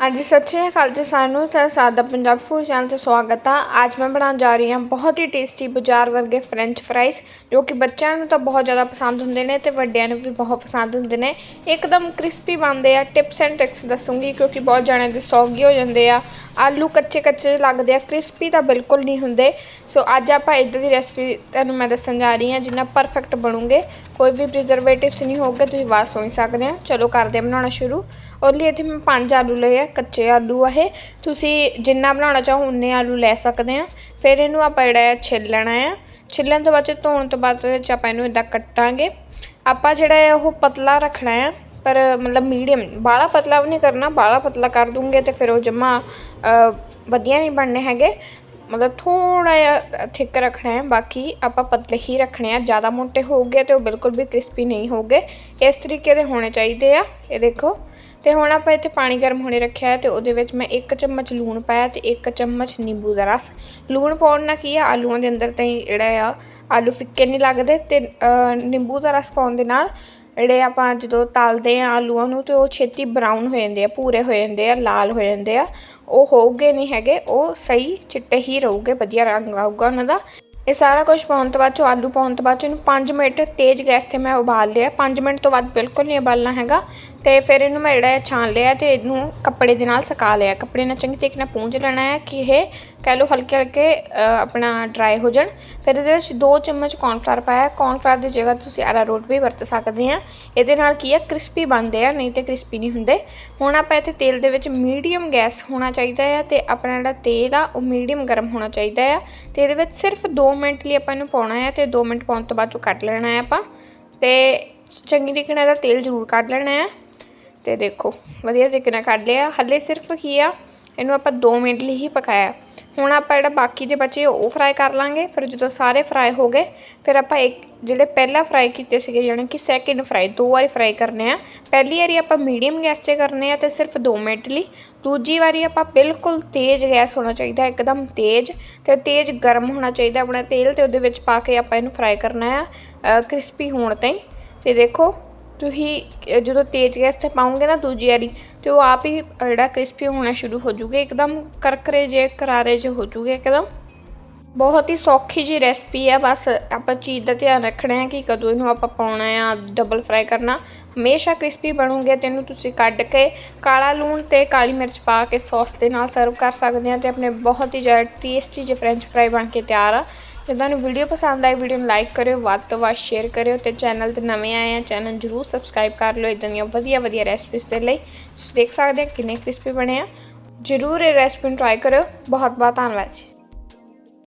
ਹਾਂਜੀ, ਸਤਿ ਸ਼੍ਰੀ ਅਕਾਲ ਜੀ ਸਾਨੂੰ ਤਾਂ ਸਾਦਾ ਪੰਜਾਬ ਫੂਡ ਚੈਨਲ ਤੇ ਸਵਾਗਤ ਆ। ਅੱਜ ਮੈਂ ਬਣਾਉਣ ਜਾ ਰਹੀ ਹਾਂ ਬਹੁਤ ਹੀ ਟੇਸਟੀ ਬਾਜ਼ਾਰ ਵਰਗੇ ਫ੍ਰੈਂਚ ਫਰਾਈਜ਼ ਜੋ ਕਿ ਬੱਚਿਆਂ ਨੂੰ ਤਾਂ ਬਹੁਤ ਜ਼ਿਆਦਾ ਪਸੰਦ ਹੁੰਦੇ ਨੇ ਤੇ ਵੱਡਿਆਂ ਨੂੰ ਵੀ ਬਹੁਤ ਪਸੰਦ ਹੁੰਦੇ ਨੇ। ਇੱਕਦਮ ਕ੍ਰਿਸਪੀ ਬਣਦੇ ਆ ਟਿਪਸ ਐਂਡ ਟ੍ਰਿਕਸ ਦੱਸੂੰਗੀ ਕਿਉਂਕਿ ਬਹੁਤ ਜਾਣਿਆਂ ਦੇ ਸੌਗੀ ਹੋ ਜਾਂਦੇ ਆ। ਆਲੂ ਕੱਚੇ ਕੱਚੇ ਲੱਗਦੇ ਆ ਕ੍ਰਿਸਪੀ ਤਾਂ ਬਿਲਕੁਲ ਨਹੀਂ ਹੁੰਦੇ। ਸੋ ਅੱਜ ਆਪਾਂ ਇੱਦਾਂ ਦੀ ਰੈਸਪੀ ਤੁਹਾਨੂੰ ਮੈਂ ਦੱਸਣ ਜਾ ਰਹੀ ਹਾਂ, ਜਿੰਨਾ ਪਰਫੈਕਟ ਬਣੂਗੇ। ਕੋਈ ਵੀ ਪ੍ਰੀਜ਼ਰਵੇਟਿਵਸ ਨਹੀਂ ਹੋਊਗਾ, ਤੁਸੀਂ ਬਾਅਦ ਸੋਚ ਸਕਦੇ ਆ ਚਲੋ, ਕਰਦੇ ਹਾਂ, ਬਣਾਉਣਾ ਸ਼ੁਰੂ। ਉਹਦੇ ਲਈ ਇੱਥੇ ਮੈਂ ਪੰਜ ਆਲੂ ਲਏ ਆ, ਕੱਚੇ ਆਲੂ ਆ ਇਹ। ਤੁਸੀਂ ਜਿੰਨਾ ਬਣਾਉਣਾ ਚਾਹੋ ਉਨੇ ਆਲੂ ਲੈ ਸਕਦੇ ਆ। ਫਿਰ ਇਹਨੂੰ ਆਪਾਂ ਜਿਹੜਾ ਹੈ ਛਿੱਲਣਾ ਆ। ਛਿੱਲਣ ਤੋਂ ਬਾਅਦ 'ਚ ਧੋਣ ਤੋਂ ਬਾਅਦ ਵਿੱਚ ਆਪਾਂ ਇਹਨੂੰ ਇਦਾਂ ਕੱਟਾਂਗੇ। ਆਪਾਂ ਜਿਹੜਾ ਹੈ ਉਹ ਪਤਲਾ ਰੱਖਣਾ ਆ, ਪਰ ਮਤਲਬ ਮੀਡੀਅਮ ਬਾਹਲਾ ਪਤਲਾ ਵੀ ਨਹੀਂ ਕਰਨਾ, ਬਾਹਲਾ ਪਤਲਾ ਕਰ ਦੂੰਗੇ ਤੇ ਫਿਰ ਉਹ ਜਮਾ ਵਧੀਆ ਨਹੀਂ ਬਣਨੇ ਹੈਗੇ। ਮਤਲਬ ਥੋੜਾ ਜਿਹਾ ਥਿਕ ਰੱਖਣਾ ਹੈ ਬਾਕੀ ਆਪਾਂ ਪਤਲੇ ਹੀ ਰੱਖਣੇ ਆ। ਜ਼ਿਆਦਾ ਮੋਟੇ ਹੋਊਗੇ ਤੇ ਉਹ ਬਿਲਕੁਲ ਵੀ ਕ੍ਰਿਸਪੀ ਨਹੀਂ ਹੋਊਗੇ ਇਸ ਤਰੀਕੇ ਦੇ ਹੋਣੇ ਚਾਹੀਦੇ ਆ। ਇਹ ਦੇਖੋ। ਤੇ ਹੁਣ ਆਪਾਂ ਇੱਥੇ ਪਾਣੀ ਗਰਮ ਹੋਣੇ ਰੱਖਿਆ ਹੈ ਤੇ ਉਹਦੇ ਵਿੱਚ ਮੈਂ 1 ਚਮਚ ਲੂਣ ਪਾਇਆ ਤੇ 1 ਚਮਚ ਨਿੰਬੂ ਦਾ ਰਸ। ਲੂਣ ਪਾਉਣ ਨਾਲ ਕੀ ਆ, ਆਲੂਆਂ ਦੇ ਅੰਦਰ ਤਾਂ ਜਿਹੜਾ ਆ, ਆਲੂ ਫਿੱਕੇ ਨਹੀਂ ਲੱਗਦੇ ਤੇ ਨਿੰਬੂ ਦਾ ਰਸ ਪਾਉਣ ਦੇ ਨਾਲ ਜਿਹੜੇ ਆਪਾਂ ਜਦੋਂ ਤਲਦੇ ਆ ਆਲੂਆਂ ਨੂੰ ਤੇ ਉਹ ਛੇਤੀ ਬਰਾਊਨ ਹੋ ਜਾਂਦੇ ਆ ਪੂਰੇ ਹੋ ਜਾਂਦੇ ਆ, ਲਾਲ ਹੋ ਜਾਂਦੇ ਆ। ਉਹ ਹੋਊਗੇ ਨਹੀਂ ਹੈਗੇ, ਉਹ ਸਹੀ ਚਿੱਟੇ ਹੀ ਰਹੂਗੇ, ਵਧੀਆ ਰੰਗ ਆਊਗਾ ਉਹਨਾਂ ਦਾ। ਇਹ ਸਾਰਾ ਕੁਝ ਪਾਉਣ ਤੋਂ ਬਾਅਦ ਚੋਂ, ਆਲੂ ਪਾਉਣ ਤੋਂ ਬਾਅਦ ਚੋਂ ਇਹਨੂੰ 5 ਮਿੰਟ ਤੇਜ਼ ਗੈਸ ਤੇ ਮੈਂ ਉਬਾਲ ਲਿਆ। 5 ਮਿੰਟ ਤੋਂ ਬਾਅਦ ਬਿਲਕੁਲ ਨਹੀਂ ਉਬਾਲਣਾ ਹੈਗਾ। ਤੇ ਫਿਰ ਇਹਨੂੰ ਮੈਂ ਜਿਹੜਾ ਛਾਣ ਲਿਆ ਤੇ ਇਹਨੂੰ ਕੱਪੜੇ ਦੇ ਨਾਲ ਸੁਕਾ ਲਿਆ। ਕੱਪੜੇ ਨਾਲ ਚੰਗੀ ਤਰੀਕੇ ਨਾਲ ਪੂੰਝ ਲੈਣਾ ਹੈ ਕਿ ਇਹ ਕਹਿ ਲਓ ਹਲਕੇ ਹਲਕੇ ਆਪਣਾ ਡਰਾਈ ਹੋ ਜਾਣ। ਫਿਰ ਇਹਦੇ ਵਿੱਚ 2 ਚਮਚ ਕੌਰਨਫਲਾਰ ਪਾਇਆ। ਕੌਰਨਫਲਾਰ ਦੀ ਜਗ੍ਹਾ ਤੁਸੀਂ ਅਰਾਰੋਟ ਵੀ ਵਰਤ ਸਕਦੇ ਆ ਇਹਦੇ ਨਾਲ ਕੀ ਹੈ? ਕ੍ਰਿਸਪੀ ਬਣਦੇ ਆ, ਨਹੀਂ ਤੇ ਕ੍ਰਿਸਪੀ ਨਹੀਂ ਹੁੰਦੇ। ਹੁਣ ਆਪਾਂ ਇੱਥੇ ਤੇਲ ਦੇ ਵਿੱਚ ਮੀਡੀਅਮ ਗੈਸ ਹੋਣਾ ਚਾਹੀਦਾ ਹੈ ਤੇ ਆਪਣਾ ਜਿਹੜਾ ਤੇਲ ਆ ਉਹ ਮੀਡੀਅਮ ਗਰਮ ਹੋਣਾ ਚਾਹੀਦਾ ਆ। ਤੇ ਇਹਦੇ ਵਿੱਚ ਸਿਰਫ 2 ਮਿੰਟ ਲਈ ਆਪਾਂ ਇਹਨੂੰ ਪਾਉਣਾ ਹੈ ਤੇ 2 ਮਿੰਟ ਪਾਉਣ ਤੋਂ ਬਾਅਦ ਚੋਂ ਕੱਟ ਲੈਣਾ ਹੈ ਆਪਾਂ। ਤੇ ਚੰਗੀ ਤਰੀਕੇ ਨਾਲ ਇਹਦਾ ਤੇਲ ਜ਼ਰੂਰ ਕੱਢ ਲੈਣਾ ਹੈ ਤੇ ਦੇਖੋ, ਵਧੀਆ ਤਰੀਕੇ ਨਾਲ ਕੱਢ ਲਿਆ। ਹੱਲੇ ਸਿਰਫ ਕੀ ਆ, ਇਹਨੂੰ ਆਪਾਂ 2 ਮਿੰਟ ਲਈ ਹੀ ਪਕਾਇਆ। ਹੁਣ ਆਪਾਂ ਜਿਹੜਾ ਬਾਕੀ ਦੇ ਬਚੇ ਉਹ ਫਰਾਈ ਕਰ ਲਾਂਗੇ। ਫਿਰ ਜਦੋਂ ਸਾਰੇ ਫਰਾਈ ਹੋ ਗਏ, ਫਿਰ ਆਪਾਂ ਇੱਕ ਜਿਹੜੇ ਪਹਿਲਾਂ ਫਰਾਈ ਕੀਤੇ ਸੀਗੇ ਜਾਨੀ ਕਿ ਸੈਕਿੰਡ ਫਰਾਈ ਦੋ ਵਾਰੀ ਫਰਾਈ ਕਰਨੇ ਆ। ਪਹਿਲੀ ਵਾਰੀ ਆਪਾਂ ਮੀਡੀਅਮ ਗੈਸ ਤੇ ਕਰਨੇ ਆ ਤੇ ਸਿਰਫ 2 ਮਿੰਟ ਲਈ। ਦੂਜੀ ਵਾਰੀ ਆਪਾਂ ਬਿਲਕੁਲ ਤੇਜ਼ ਗੈਸ ਹੋਣਾ ਚਾਹੀਦਾ, ਇੱਕਦਮ ਤੇਜ਼ ਤੇ ਤੇਜ਼ ਗਰਮ ਹੋਣਾ ਚਾਹੀਦਾ। ਆਪਣਾ ਤੇਲ ਤੇ ਉਹਦੇ ਵਿੱਚ ਪਾ ਕੇ ਆਪਾਂ ਇਹਨੂੰ ਫਰਾਈ ਕਰਨਾ ਆ ਕ੍ਰਿਸਪੀ ਹੋਣ ਤਾਈਂ। ਤੇ ਦੇਖੋ ਤੁਸੀਂ ਜਦੋਂ ਤੇਜ਼ ਗੈਸ ਤੇ ਪਾਉਂਗੇ ਨਾ ਦੂਜੀ ਵਾਰੀ, ਤੇ ਉਹ ਆਪ ਹੀ ਜਿਹੜਾ ਕ੍ਰਿਸਪੀ ਹੋਣਾ ਸ਼ੁਰੂ ਹੋ ਜੂਗੇ, ਇੱਕਦਮ ਕਰਕਰੇ ਜੇ, ਕਰਾਰੇ ਜੇ ਹੋ ਜੂਗੇ, ਇੱਕਦਮ। ਬਹੁਤ ਹੀ ਸੌਖੀ ਜੀ ਰੈਸਪੀ ਆ, ਬਸ ਆਪਾਂ ਚੀਜ਼ ਦਾ ਧਿਆਨ ਰੱਖਣਾ ਹੈ ਕਿ ਕਦੋਂ ਇਹਨੂੰ ਆਪਾਂ ਪਾਉਣਾ ਆ ਡਬਲ ਫਰਾਈ ਕਰਨਾ। ਹਮੇਸ਼ਾ ਕ੍ਰਿਸਪੀ ਬਣੂਗੇ ਤੇ ਇਹਨੂੰ ਤੁਸੀਂ ਕੱਢ ਕੇ ਕਾਲਾ ਲੂਣ ਤੇ ਕਾਲੀ ਮਿਰਚ ਪਾ ਕੇ ਸੌਸ ਦੇ ਨਾਲ ਸਰਵ ਕਰ ਸਕਦੇ ਆ ਤੇ ਆਪਣੇ ਬਹੁਤ ਹੀ ਜ਼ਿਆਦਾ ਟੇਸਟੀ ਜੇ ਫ੍ਰੈਂਚ ਫਰਾਈ ਬਣ ਕੇ ਤਿਆਰ ਆ। ਜੇ ਤੁਹਾਨੂੰ ਵੀਡੀਓ ਪਸੰਦ ਆਈ ਵੀਡੀਓ ਨੂੰ ਲਾਈਕ ਕਰਿਓ, ਵੱਧ ਤੋਂ ਵੱਧ ਸ਼ੇਅਰ ਕਰਿਓ ਤੇ ਚੈਨਲ ਤੇ ਨਵੇਂ ਆਏ ਆ ਚੈਨਲ ਜਰੂਰ ਸਬਸਕ੍ਰਾਈਬ ਕਰ ਲਓ ਇਦਾਂ ਦੀਆਂ ਵਧੀਆ ਵਧੀਆ ਰੈਸਪੀਸ ਦੇ ਲਈ। ਤੁਸੀਂ ਦੇਖ ਸਕਦੇ ਹੋ ਕਿੰਨੇ ਕ੍ਰਿਸਪੀ ਬਣੇ ਆ। ਜਰੂਰ ਇਹ ਰੈਸਪੀ ਨੂੰ ਟਰਾਈ ਕਰਿਓ। ਬਹੁਤ ਬਹੁਤ ਧੰਨਵਾਦ ਜੀ।